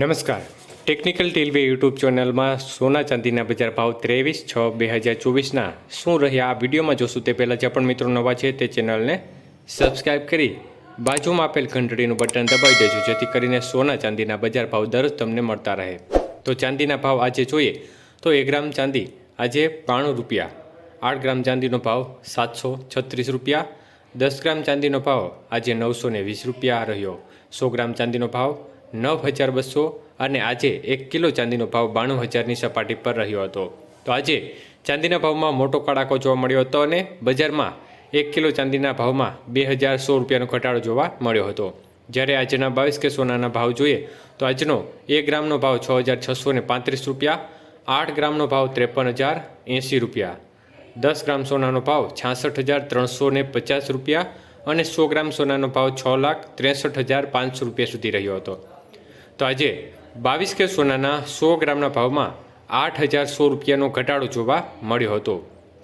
નમસ્કાર. Technical ટેલવે YouTube ચેનલમાં સોના ચાંદીના બજાર ભાવ ત્રેવીસ છ બે હજાર ચોવીસના. શું રહ્યા? આ વિડીયોમાં જોશું તે પહેલાં જે પણ મિત્રો નવા છે તે ચેનલને સબસ્ક્રાઈબ કરી બાજુમાં આપેલ ઘંટડીનું બટન દબાવી દેજો, જેથી કરીને સોના ચાંદીના બજાર ભાવ દરરોજ તમને મળતા રહે. તો ચાંદીના ભાવ આજે જોઈએ તો એક ગ્રામ ચાંદી આજે બાણું રૂપિયા, આઠ ગ્રામ ચાંદીનો ભાવ સાતસો છત્રીસ રૂપિયા, દસ ગ્રામ ચાંદીનો ભાવ આજે નવસો વીસ રૂપિયા રહ્યો. સો ગ્રામ ચાંદીનો ભાવ નવ હજાર બસો અને આજે એક કિલો ચાંદીનો ભાવ બાણું હજારની સપાટી પર રહ્યો હતો. તો આજે ચાંદીના ભાવમાં મોટો કડાકો જોવા મળ્યો હતો અને બજારમાં એક કિલો ચાંદીના ભાવમાં બે હજાર સો રૂપિયાનો ઘટાડો જોવા મળ્યો હતો. જ્યારે આજના બાવીસ કે સોનાના ભાવ જોઈએ તો આજનો એક ગ્રામનો ભાવ છ હજાર છસો ને પાંત્રીસ રૂપિયા, આઠ ગ્રામનો ભાવ ત્રેપન હજાર એંસી રૂપિયા, દસ ગ્રામ સોનાનો ભાવ છાસઠ હજાર ત્રણસો ને પચાસ રૂપિયા અને સો ગ્રામ સોનાનો ભાવ છ લાખ ત્રેસઠ હજાર પાંચસો રૂપિયા સુધી રહ્યો હતો. તો આજે બાવીસ કે સોનાના સો ગ્રામના ભાવમાં આઠ હજાર સો રૂપિયાનો ઘટાડો જોવા મળ્યો હતો.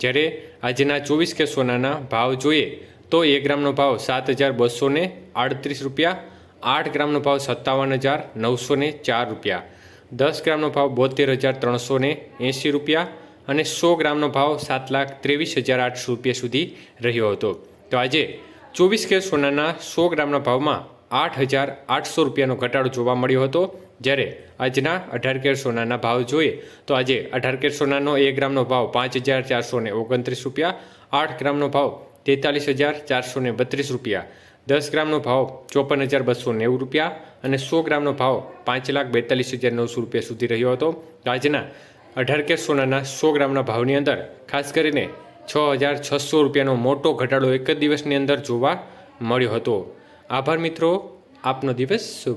જ્યારે આજના ચોવીસ કે સોનાના ભાવ જોઈએ તો એક ગ્રામનો ભાવ સાત હજાર બસો આડત્રીસ રૂપિયા, આઠ ગ્રામનો ભાવ સત્તાવન હજાર નવસો ચાર રૂપિયા, દસ ગ્રામનો ભાવ બોતેર હજાર ત્રણસો એંસી રૂપિયા અને સો ગ્રામનો ભાવ સાત લાખ ત્રેવીસ હજાર આઠસો રૂપિયા સુધી રહ્યો હતો. તો આજે ચોવીસ કે સોનાના સો ગ્રામના ભાવમાં આઠ હજાર આઠસો રૂપિયાનો ઘટાડો જોવા મળ્યો હતો. જ્યારે આજના અઢાર કેર સોનાના ભાવ જોઈએ તો આજે અઢાર કેર સોનાનો એક ગ્રામનો ભાવ પાંચ હજાર ચારસો ને ઓગણત્રીસ રૂપિયા, આઠ ગ્રામનો ભાવ તેતાલીસ હજાર ચારસો ને બત્રીસ રૂપિયા, દસ ગ્રામનો ભાવ ચોપન હજાર બસો નેવું રૂપિયા અને સો ગ્રામનો ભાવ પાંચ લાખ બેતાલીસ હજાર નવસો રૂપિયા સુધી રહ્યો હતો. આજના અઢાર કેર સોનાના સો ગ્રામના ભાવની અંદર ખાસ કરીને છ હજાર છસો રૂપિયાનો મોટો ઘટાડો એક જ દિવસની અંદર જોવા મળ્યો હતો. આભાર મિત્રો આપનો દિવસ શુભ